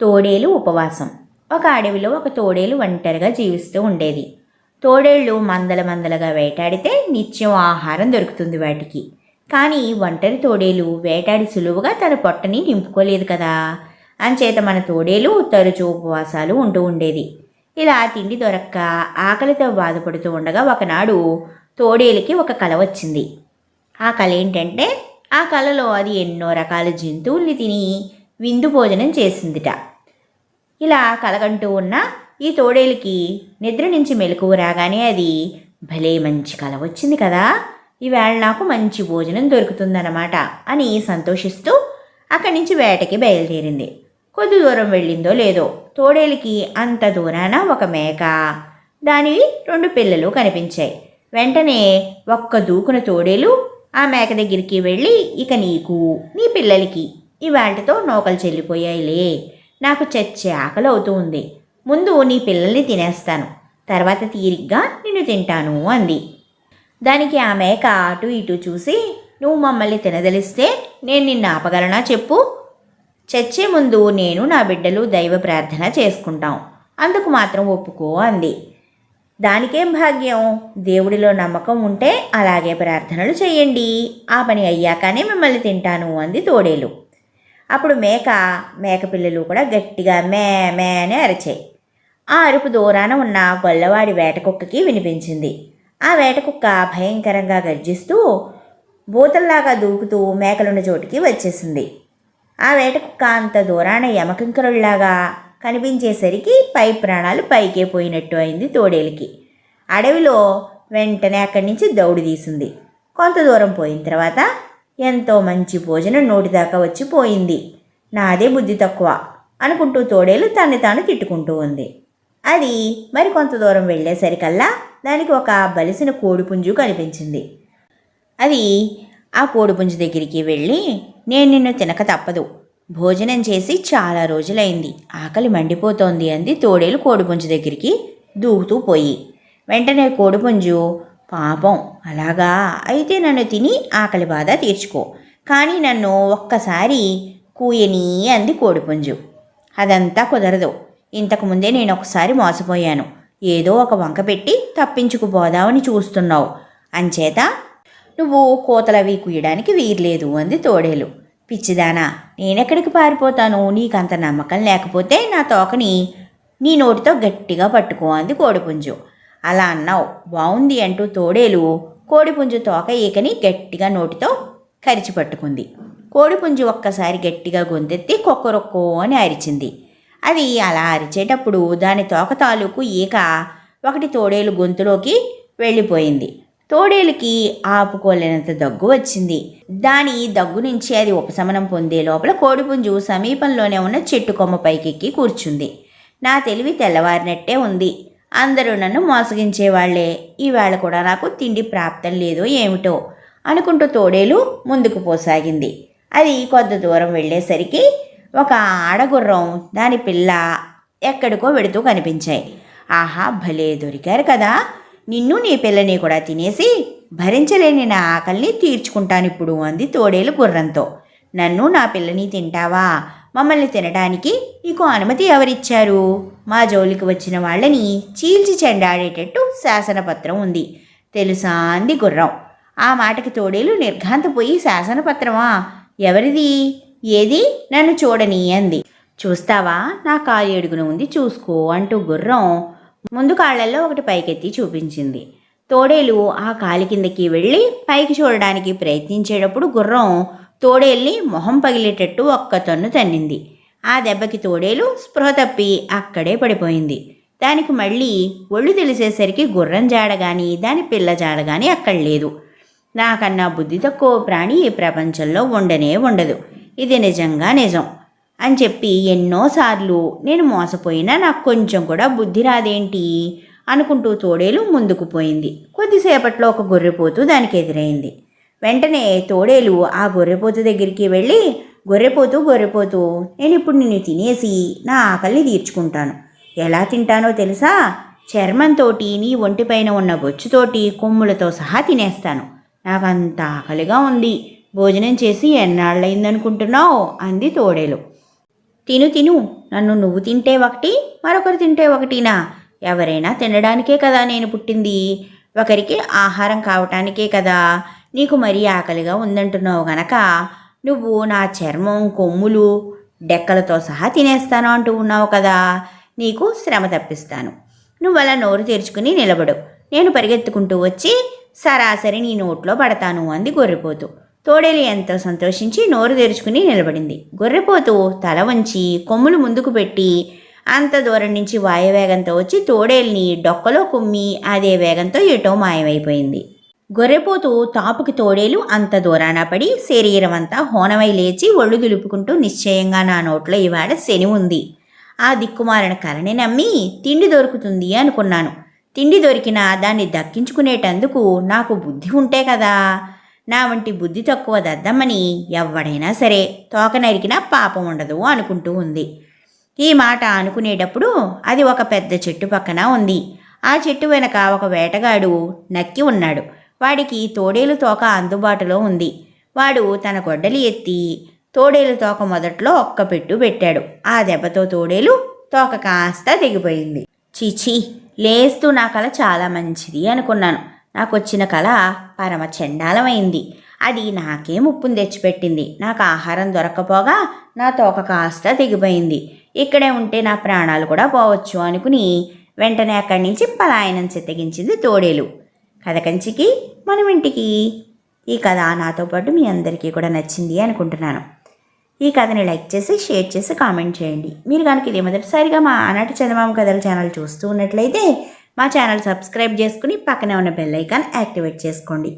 తోడేలు ఉపవాసం. ఒక అడవిలో ఒక తోడేలు ఒంటరిగా జీవిస్తూ ఉండేది. తోడేళ్ళు మందల మందలుగా వేటాడితే నిత్యం ఆహారం దొరుకుతుంది వాటికి. కానీ ఒంటరి తోడేలు వేటాడి సులువుగా తన పొట్టని నింపుకోలేదు కదా. అంచేత మన తోడేలు తరచూ ఉపవాసాలు ఉంటూ ఉండేది. ఇలా తిండి దొరక్క ఆకలితో బాధపడుతూ ఉండగా ఒకనాడు తోడేలికి ఒక కల వచ్చింది. ఆ కళ ఏంటంటే ఆ కళలో అది ఎన్నో రకాల జంతువుల్ని తిని విందు భోజనం చేసిందిట. ఇలా కలగంటూ ఉన్న ఈ తోడేలికి నిద్ర నుంచి మెలకువ రాగానే అది భలే మంచి కల వచ్చింది కదా ఈవేళ నాకు మంచి భోజనం దొరుకుతుందన్నమాట అని సంతోషిస్తూ అక్కడి నుంచి వేటకి బయలుదేరింది. కొద్ది దూరం వెళ్ళిందో లేదో తోడేలికి అంత దూరాన ఒక మేక దానివి రెండు పిల్లలు కనిపించాయి. వెంటనే ఒక్క దూకున తోడేలు ఆ మేక దగ్గరికి వెళ్ళి ఇక నీకు నీ పిల్లలకి ఇవాళతో నోకలు చెల్లిపోయాయిలే. నాకు చచ్చే ఆకలి అవుతూ ఉంది. ముందు నీ పిల్లల్ని తినేస్తాను. తర్వాత తీరిగ్గా నిన్ను తింటాను అంది. దానికి ఆ మేక అటు ఇటు చూసి నువ్వు మమ్మల్ని తినదలిస్తే నేను నిన్ను ఆపగలనా చెప్పు? చచ్చే ముందు నేను నా బిడ్డలు దైవ ప్రార్థన చేసుకుంటాం. అందుకు మాత్రం ఒప్పుకో అంది. దానికేం భాగ్యం? దేవుడిలో నమ్మకం ఉంటే అలాగే ప్రార్థనలు చేయండి. ఆ పని అయ్యాకనే మిమ్మల్ని తింటాను అంది తోడేలు. అప్పుడు మేక మేకపిల్లలు కూడా గట్టిగా మే మే అని అరిచాయి. ఆ అరుపు దూరాన ఉన్న గొల్లవాడి వేటకుక్కకి వినిపించింది. ఆ వేటకుక్క భయంకరంగా గర్జిస్తూ బూతల్లాగా దూకుతూ మేకలున్న చోటికి వచ్చేసింది. ఆ వేటకుక్క అంత దూరాన యమకింకరుల్లాగా కనిపించేసరికి పై ప్రాణాలు పైకే పోయినట్టు అయింది తోడేలికి. అడవిలో వెంటనే అక్కడి నుంచి దౌడు తీసింది. కొంత దూరం పోయిన తర్వాత ఎంతో మంచి భోజనం నోటిదాకా వచ్చి పోయింది. నాదే బుద్ధి తక్కువ అనుకుంటూ తోడేలు తన్ని తాను తిట్టుకుంటూ ఉంది. అది మరి కొంత దూరం వెళ్ళేసరికల్లా దానికి ఒక బలిసిన కోడిపుంజు కనిపించింది. అది ఆ కోడిపుంజు దగ్గరికి వెళ్ళి నేను నిన్ను తినక తప్పదు. భోజనం చేసి చాలా రోజులైంది. ఆకలి మండిపోతోంది అంది తోడేలు కోడిపుంజు దగ్గరికి దూకుతూ పోయి. వెంటనే కోడిపుంజు పాపం అలాగా? అయితే నన్ను తిని ఆకలి బాధ తీర్చుకో. కానీ నన్ను ఒక్కసారి కూయని అంది కోడిపుంజు అదంతా కుదరదు. ఇంతకుముందే నేను ఒకసారి మోసపోయాను. ఏదో ఒక వంక పెట్టి తప్పించుకుపోదామని చూస్తున్నావు. అంచేత నువ్వు కోతలవి కుయ్యడానికి వీర్లేదు అంది తోడేలు. పిచ్చిదానా నేనెక్కడికి పారిపోతాను? నీకంత నమ్మకం లేకపోతే నా తోకని నీ నోటితో గట్టిగా పట్టుకో అంది కోడిపుంజు అలా అన్నావు. బాగుంది అంటూ తోడేలు కోడిపుంజు తోక ఈకని గట్టిగా నోటితో కరిచి పట్టుకుంది. కోడిపుంజు ఒక్కసారి గట్టిగా గొంతెత్తి కొక్కరొక్కో అని అరిచింది. అది అలా అరిచేటప్పుడు దాని తోక తాలూకు ఈక ఒకటి తోడేలు గొంతులోకి వెళ్ళిపోయింది. తోడేలుకి ఆపుకోలేనంత దగ్గు వచ్చింది. దాని దగ్గు నుంచి అది ఉపశమనం పొందే లోపల కోడిపుంజు సమీపంలోనే ఉన్న చెట్టు కొమ్మ పైకెక్కి కూర్చుంది. నా తెలివి తెల్లవారినట్టే ఉంది. అందరూ నన్ను మోసగించేవాళ్ళే. ఈవేళ కూడా నాకు తిండి ప్రాప్తం లేదు ఏమిటో అనుకుంటూ తోడేలు ముందుకు పోసాగింది. అది కొద్ది దూరం వెళ్ళేసరికి ఒక ఆడగుర్రం దాని పిల్ల ఎక్కడికో వెడుతూ కనిపించాయి. ఆహా భలే దొరికారు కదా. నిన్ను నీ పిల్లని కూడా తినేసి భరించలేని నా ఆకలిని తీర్చుకుంటాను ఇప్పుడు అంది తోడేలు గుర్రంతో. నన్ను నా పిల్లని తింటావా? మమ్మల్ని తినడానికి నీకు అనుమతి ఎవరిచ్చారు? మా జోలికి వచ్చిన వాళ్ళని చీల్చి చెండాడేటట్టు శాసనపత్రం ఉంది. తెలుసా అంది గుర్రం. ఆ మాటకి తోడేలు నిర్ఘాంతపోయి శాసనపత్రమా? ఎవరిది? ఏది? నన్ను చూడని అంది. చూస్తావా? నా కాలు ఏడుగున ఉంది చూసుకో అంటూ గుర్రం ముందు కాళ్ళల్లో ఒకటి పైకెత్తి చూపించింది. తోడేలు ఆ కాలి కిందకి వెళ్ళి పైకి చూడడానికి ప్రయత్నించేటప్పుడు గుర్రం తోడేల్ని మొహం పగిలేటట్టు ఒక్క తన్ను తన్నింది. ఆ దెబ్బకి తోడేలు స్పృహ తప్పి అక్కడే పడిపోయింది. దానికి మళ్ళీ ఒళ్ళు తెలిసేసరికి గుర్రం జాడగాని దాని పిల్ల జాడగాని అక్కడ లేదు నాకన్నా బుద్ధి తక్కువ ప్రాణి ఈ ప్రపంచంలో ఉండనే ఉండదు. ఇది నిజంగా నిజం. అని చెప్పి ఎన్నోసార్లు నేను మోసపోయినా నాకు కొంచెం కూడా బుద్ధి రాదేంటి? అనుకుంటూ తోడేలు ముందుకు పోయింది. కొద్దిసేపట్లో ఒక గొర్రెపోతూ దానికి ఎదురైంది. వెంటనే తోడేలు ఆ గొర్రెపోతు దగ్గరికి వెళ్ళి గొర్రెపోతూ గొర్రెపోతూ నేను ఇప్పుడు నిన్ను తినేసి నా ఆకలిని తీర్చుకుంటాను. ఎలా తింటానో తెలుసా? చర్మంతోటి నీ ఒంటిపైన ఉన్న బొచ్చుతోటి కొమ్ములతో సహా తినేస్తాను. నాకంత ఆకలిగా ఉంది. భోజనం చేసి ఎన్నాళ్ళయిందనుకుంటున్నావు? అంది తోడేలు. తిను తిను. నన్ను నువ్వు తింటే ఒకటి మరొకరు తింటే ఒకటినా? ఎవరైనా తినడానికే కదా నేను పుట్టింది. ఒకరికి ఆహారం కావటానికే కదా. నీకు మరీ ఆకలిగా ఉందంటున్నావు గనక నువ్వు నా చర్మం కొమ్ములు డెక్కలతో సహా తినేస్తాను అంటూ ఉన్నావు కదా. నీకు శ్రమ తప్పిస్తాను. నువ్వు అలా నోరు తెరుచుకుని నిలబడు. నేను పరిగెత్తుకుంటూ వచ్చి సరాసరి నీ నోట్లో పడతాను అంది గొర్రెపోతు. తోడేలు ఎంతో సంతోషించి నోరు తెరుచుకుని నిలబడింది. గొర్రెపోతు తల వంచి కొమ్ములు ముందుకు పెట్టి అంత దూరం నుంచి వాయువేగంతో వచ్చి తోడేల్ని డొక్కలో కుమ్మి అదే వేగంతో ఎటో మాయమైపోయింది. గొర్రెపోతు తాపుకి తోడేలు అంత దూరాన పడి శరీరం అంతా హోనమై లేచి ఒళ్ళు దులుపుకుంటూ నిశ్చయంగా నా నోట్లో ఇవాళ శని ఉంది. ఆ దిక్కుమాలిన కలని నమ్మి తిండి దొరుకుతుంది అనుకున్నాను. తిండి దొరికినా దాన్ని దక్కించుకునేటందుకు నాకు బుద్ధి ఉంటే కదా. నా వంటి బుద్ధి తక్కువ దద్దమ్మని ఎవడైనా సరే తోక నరికినా పాపం ఉండదు అనుకుంటూ ఉంది. ఈ మాట అనుకునేటప్పుడు అది ఒక పెద్ద చెట్టు పక్కన ఉంది. ఆ చెట్టు వెనక ఒక వేటగాడు నక్కి ఉన్నాడు. వాడికి తోడేలు తోక అందుబాటులో ఉంది. వాడు తన గొడ్డలి ఎత్తి తోడేలు తోక మొదట్లో ఒక్క పెట్టు పెట్టాడు. ఆ దెబ్బతో తోడేలు తోక కాస్త తెగిపోయింది. చీచీ లేస్తూ నా కళ చాలా మంచిది అనుకున్నాను. నాకు వచ్చిన కళ పరమ చండాలమైంది. అది నాకే ముప్పును తెచ్చిపెట్టింది. నాకు ఆహారం దొరక్కపోగా నా తోక కాస్త తెగిపోయింది. ఇక్కడే ఉంటే నా ప్రాణాలు కూడా పోవచ్చు అనుకుని వెంటనే అక్కడి నుంచి పలాయనం చెత్తగించింది తోడేలు. కథ కంచికి మనం ఇంటికి ఈ కథ నాతో పాటు మీ అందరికీ కూడా నచ్చింది అనుకుంటున్నాను. ఈ కథని లైక్ చేసి షేర్ చేసి కామెంట్ చేయండి. మీరు కనుక ఇది మొదటిసారిగా మా ఆనాటి చందమామ కథల ఛానల్ చూస్తూ ఉన్నట్లయితే మా ఛానల్ సబ్స్క్రైబ్ చేసుకుని పక్కనే ఉన్న బెల్ ఐకాన్ యాక్టివేట్ చేసుకోండి.